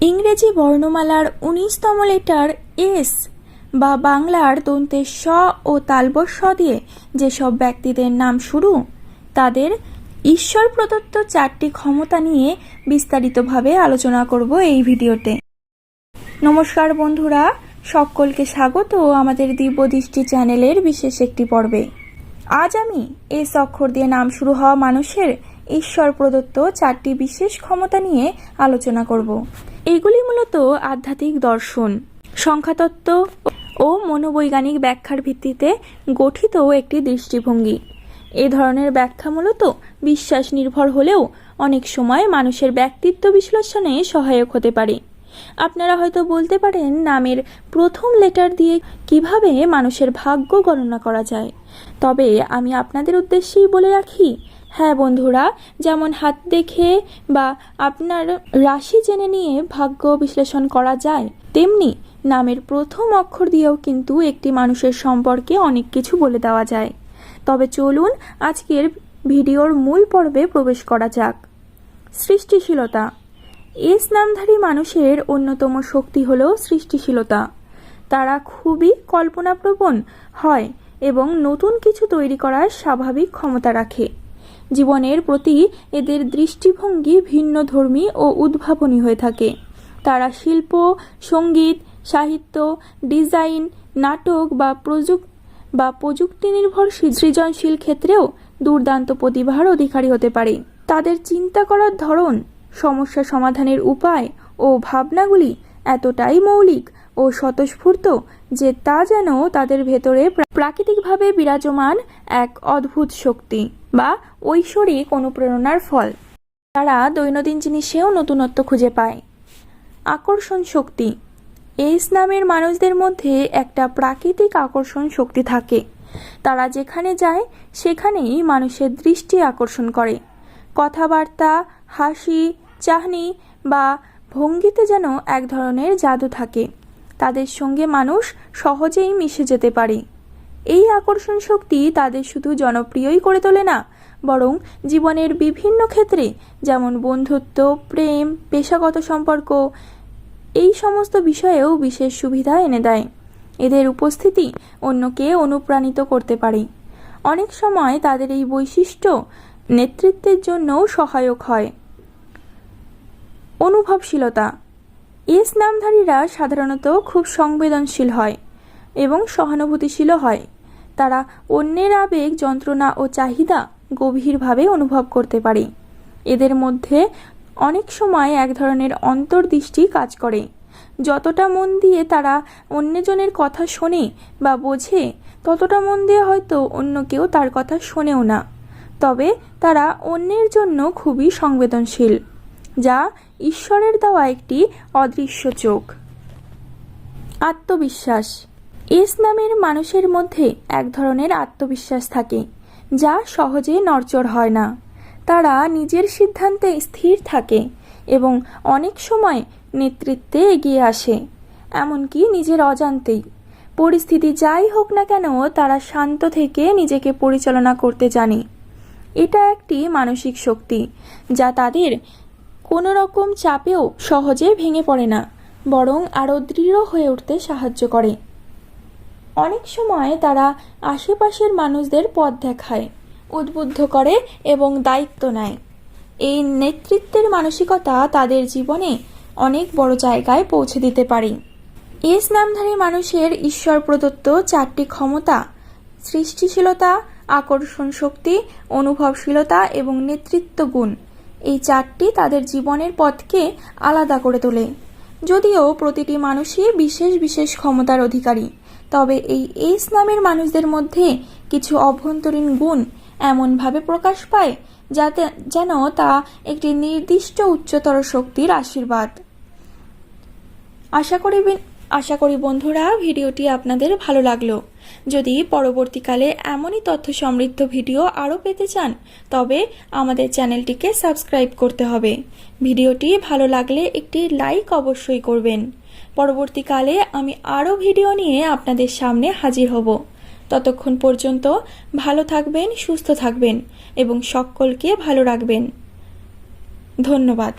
ইংরেজি বর্ণমালার উনিশতম letter S বা বাংলার দন্তে স ও তালবস দিয়ে যেসব ব্যক্তিদের নাম শুরু, তাদের ঈশ্বর প্রদত্ত চারটি ক্ষমতা নিয়ে বিস্তারিতভাবে আলোচনা করব এই ভিডিওতে। নমস্কার বন্ধুরা, সকলকে স্বাগত আমাদের দিব্যদৃষ্টি চ্যানেলের বিশেষ একটি পর্বে। আজ আমি এস অক্ষর দিয়ে নাম শুরু হওয়া মানুষের ঈশ্বর প্রদত্ত চারটি বিশেষ ক্ষমতা নিয়ে আলোচনা করব। এগুলি মূলত আধ্যাত্মিক দর্শন, সংখ্যাতত্ত্ব ও মনোবৈজ্ঞানিক ব্যাখ্যার ভিত্তিতে গঠিত একটি দৃষ্টিভঙ্গি। এ ধরনের ব্যাখ্যা মূলত বিশ্বাস নির্ভর হলেও অনেক সময় মানুষের ব্যক্তিত্ব বিশ্লেষণে সহায়ক হতে পারে। আপনারা হয়তো বলতে পারেন নামের প্রথম লেটার দিয়ে কীভাবে মানুষের ভাগ্য গণনা করা যায়। তবে আমি আপনাদের উদ্দেশ্যেই বলে রাখি হ্যাঁ বন্ধুরা, যেমন হাত দেখে বা আপনার রাশি জেনে নিয়ে ভাগ্য বিশ্লেষণ করা যায়, তেমনি নামের প্রথম অক্ষর দিয়েও কিন্তু একটি মানুষের সম্পর্কে অনেক কিছু বলে দেওয়া যায়। তবে চলুন আজকের ভিডিওর মূল পর্বে প্রবেশ করা যাক। সৃষ্টিশীলতা। এস নামধারী মানুষের অন্যতম শক্তি হল সৃষ্টিশীলতা। তারা খুবই কল্পনাপ্রবণ হয় এবং নতুন কিছু তৈরি করার স্বাভাবিক ক্ষমতা রাখে। জীবনের প্রতি এদের দৃষ্টিভঙ্গি ভিন্ন ধর্মী ও উদ্ভাবনী হয়ে থাকে। তারা শিল্প, সংগীত, সাহিত্য, ডিজাইন, নাটক বা প্রযুক্তি বা প্রযুক্তি নির্ভরশীল সৃজনশীল ক্ষেত্রেও দুর্দান্ত প্রতিভার অধিকারী হতে পারে। তাদের চিন্তা করার ধরন, সমস্যা সমাধানের উপায় ও ভাবনাগুলি এতটাই মৌলিক ও স্বতঃস্ফূর্ত যে তা যেন তাদের ভেতরে প্রাকৃতিকভাবে বিরাজমান এক অদ্ভুত শক্তি। বা ঐশ্বরিক অনুপ্রেরণার ফল। তারা দৈনন্দিন জিনিসেও নতুনত্ব খুঁজে পায়। আকর্ষণ শক্তি। এইস নামের মানুষদের মধ্যে একটা প্রাকৃতিক আকর্ষণ শক্তি থাকে। তারা যেখানে যায়, সেখানেই মানুষের দৃষ্টি আকর্ষণ করে। কথাবার্তা, হাসি, চাহনি বা ভঙ্গিতে যেন এক ধরনের জাদু থাকে। তাদের সঙ্গে মানুষ সহজেই মিশে যেতে পারে। এই আকর্ষণ শক্তি তাদের শুধু জনপ্রিয়ই করে তোলে না, বরং জীবনের বিভিন্ন ক্ষেত্রে, যেমন বন্ধুত্ব, প্রেম, পেশাগত সম্পর্ক, এই সমস্ত বিষয়েও বিশেষ সুবিধা এনে দেয়। এদের উপস্থিতি অন্যকে অনুপ্রাণিত করতে পারে। অনেক সময় তাদের এই বৈশিষ্ট্য নেতৃত্বের জন্যও সহায়ক হয়। অনুভবশীলতা। এস নামধারীরা সাধারণত খুব সংবেদনশীল হয়। এবং সহানুভূতিশীলও হয়। তারা অন্যের আবেগ, যন্ত্রণা ও চাহিদা গভীরভাবে অনুভব করতে পারে। এদের মধ্যে অনেক সময় এক ধরনের অন্তর্দৃষ্টি কাজ করে। যতটা মন দিয়ে তারা অন্যজনের কথা শোনে বা বোঝে, ততটা মন দিয়ে হয়তো অন্য কেউ তার কথা শোনেও না। তবে তারা অন্যের জন্য খুবই সংবেদনশীল, যা ঈশ্বরের দেওয়া একটি অদৃশ্য চোখ। আত্মবিশ্বাস এস নামের মানুষের মধ্যে এক ধরনের আত্মবিশ্বাস থাকে, যা সহজে নড়চড় হয় না। তারা নিজের সিদ্ধান্তে স্থির থাকে এবং অনেক সময় নেতৃত্বে এগিয়ে আসে, এমনকি নিজের অজান্তেই। পরিস্থিতি যাই হোক না কেন, তারা শান্ত থেকে নিজেকে পরিচালনা করতে জানে। এটা একটি মানসিক শক্তি, যা তাদের কোনো রকম চাপেও সহজে ভেঙে পড়ে না, বরং আরও দৃঢ় হয়ে উঠতে সাহায্য করে। অনেক সময় তারা আশেপাশের মানুষদের পথ দেখায়, উদ্বুদ্ধ করে এবং দায়িত্ব নেয়। এই নেতৃত্বের মানসিকতা তাদের জীবনে অনেক বড় জায়গায় পৌঁছে দিতে পারে। এস নামধারী মানুষের ঈশ্বর প্রদত্ত চারটি ক্ষমতা, সৃষ্টিশীলতা, আকর্ষণ শক্তি, অনুভবশীলতা এবং নেতৃত্ব গুণ, এই চারটি তাদের জীবনের পথকে আলাদা করে তোলে। যদিও প্রতিটি মানুষই বিশেষ বিশেষ ক্ষমতার অধিকারী তবে এই এস নামের মানুষদের মধ্যে কিছু অভ্যন্তরীণ গুণ এমনভাবে প্রকাশ পায়, যাতে, যেন তা একটি নির্দিষ্ট উচ্চতর শক্তির আশীর্বাদ। আশা করি আশা করি বন্ধুরা, ভিডিওটি আপনাদের ভালো লাগল। যদি পরবর্তীকালে এমনই তথ্য সমৃদ্ধ ভিডিও আরও পেতে চান, তবে আমাদের চ্যানেলটিকে সাবস্ক্রাইব করতে হবে। ভিডিওটি ভালো লাগলে একটি লাইক অবশ্যই করবেন। পরবর্তীকালে আমি আরও ভিডিও নিয়ে আপনাদের সামনে হাজির হব। ততক্ষণ পর্যন্ত ভালো থাকবেন, সুস্থ থাকবেন এবং সকলকে ভালো রাখবেন। ধন্যবাদ।